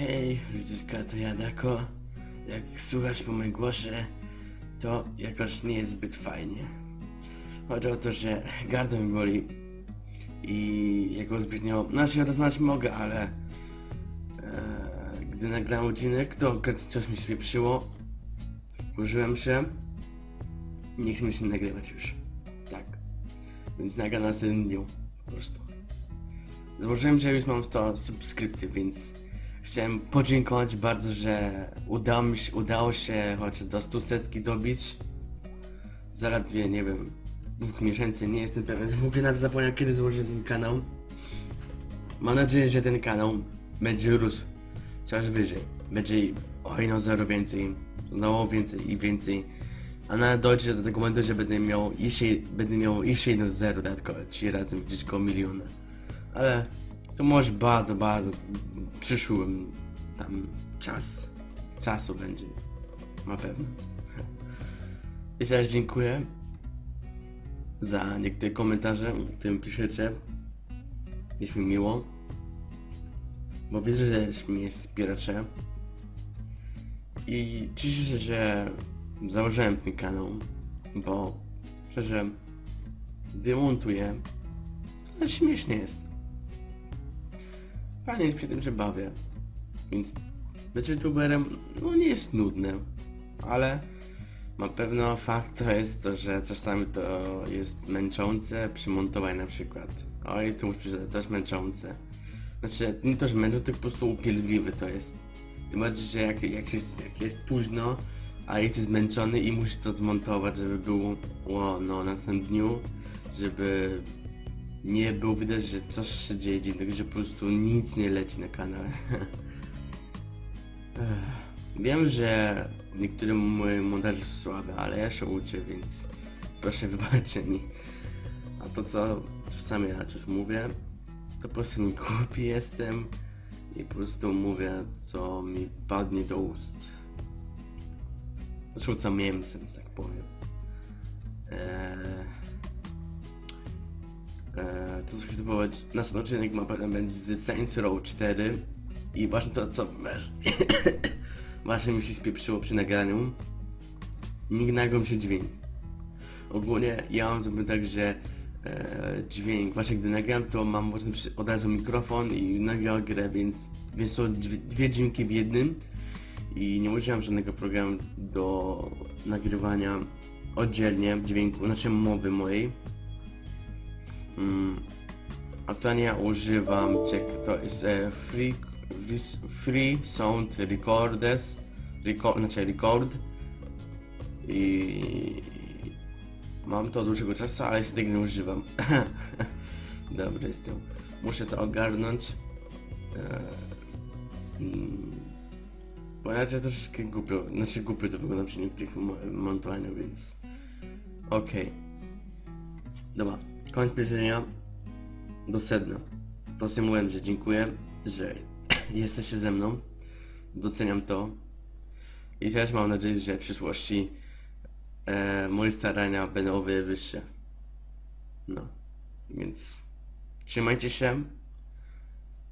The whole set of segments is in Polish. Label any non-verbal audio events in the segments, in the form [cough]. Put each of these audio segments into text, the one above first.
Hej, ludziska, to ja Dako. Jak słuchasz po moim głosie, to jakoś nie jest zbyt fajnie. Chodzi o to, że gardło mi boli i jako zbytnio... Znaczy rozmawiać mogę, ale... E, gdy nagrałem odcinek, to coś mi spieprzyło. Użyłem się. Nie chcę się nagrywać już. Tak. Więc nagram na następnym dniu. Po prostu. Złożyłem, że już mam 100 subskrypcji, więc chciałem podziękować bardzo, że udało mi się, udało się chociaż do 100 setki dobić. Zaledwie, nie wiem, dwóch miesięcy, nie jestem pewien, w ogóle nawet zapomniałem kiedy złożyłem ten kanał. Mam nadzieję, że ten kanał będzie rósł coraz wyżej. Będzie o jedno zero więcej, no więcej i więcej. A nawet dojdzie do tego momentu, że będę miał jeszcze, będę miał jeszcze jedno zero dodatkowe, czyli razem gdzieś koło miliona. Ale to może bardzo, bardzo przyszłym tam czas, czasu będzie. Na pewno. Jeszcze raz dziękuję za niektóre komentarze, które piszecie. Jest mi miło. Bo widzę, że mnie wspieracie. I cieszę się, że założyłem ten kanał, bo szczerze, gdy montuję, to śmiesznie jest. Fajnie jest przy tym, że bawię. Więc bycie youtuberem, no nie jest nudne, ale na pewno fakt to jest to, że czasami to jest męczące przy montowaniu na przykład. Oj, tu muszę przyznać, też męczące. Znaczy, nie to, że męczące, tylko po prostu upierdliwe to jest. Tym bardziej, że jak, jak, jest, jak jest późno, a jesteś zmęczony i musisz to zmontować, żeby było o, no, na tym dniu, żeby nie było widać, że coś się dzieje dziwnego, że po prostu nic nie leci na kanale. [laughs] Wiem, że niektóre moje montaże są słabe, ale ja się uczę, więc proszę [laughs] wybaczcie mi. A to co czasami ja coś mówię, to po prostu mi głupi jestem i po prostu mówię, co mi padnie do ust. Rzucam mięsem, tak powiem. Eee, eee, to co chcę powiedzieć, następny odcinek ma pewno będzie z Saints Row 4 i właśnie to co [coughs] właśnie mi się spieprzyło przy nagraniu. Nagrał mi się dźwięk. Ogólnie ja mam zrobione tak, że e, dźwięk, właśnie gdy nagram to mam właśnie od razu mikrofon i nagrał grę, więc, więc są dwie, dźwięki w jednym i nie używam żadnego programu do nagrywania oddzielnie dźwięku, znaczy mowy mojej. Mm. Aktualnie ja używam, czek, to jest e, free, free, Sound Recorders, record, znaczy record i mam to od dłuższego czasu, ale się tego nie używam. [laughs] Dobry jestem. Muszę to ogarnąć. E, mm, bo ja troszeczkę głupio, znaczy głupio to wygląda przy niektórych mo- montowaniu, więc... Okej. Dobra, koniec powiedzenia do sedna. Po prostu mówiłem, że dziękuję, że jesteście ze mną. Doceniam to. I też mam nadzieję, że w przyszłości e, moje starania będą o wiele wyższe. No. Więc trzymajcie się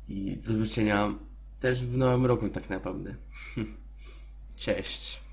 i do zobaczenia też w nowym roku tak naprawdę. [laughs] Cześć.